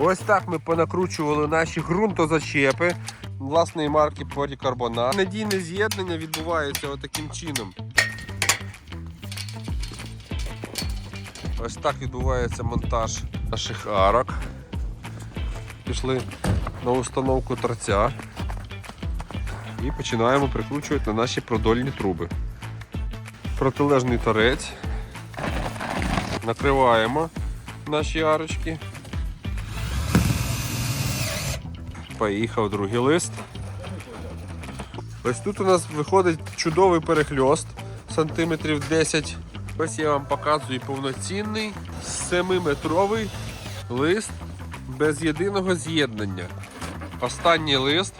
Ось так ми понакручували наші ґрунтозачепи власної марки полікарбонат. Надійне з'єднання відбувається отаким чином. Ось так відбувається монтаж наших арок. Пішли на установку торця і починаємо прикручувати на наші продольні труби. Протилежний торець. Накриваємо наші арочки. Поїхав другий лист. Ось тут у нас виходить чудовий перехльост сантиметрів 10. Ось я вам показую повноцінний 7-метровий лист без єдиного з'єднання. Останній лист.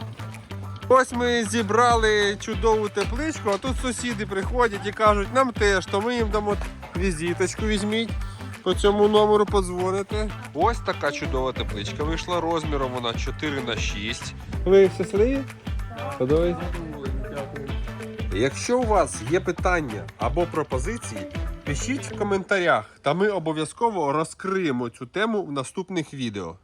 Ось ми зібрали чудову тепличку, а тут сусіди приходять і кажуть, нам теж, то ми їм дамо візиточку візьміть. По цьому номеру подзвоните. Ось така чудова тепличка вийшла розміром вона 4 на 6 Ви щасливі? Подобається? Якщо у вас є питання або пропозиції, пишіть в коментарях, та ми обов'язково розкриємо цю тему в наступних відео.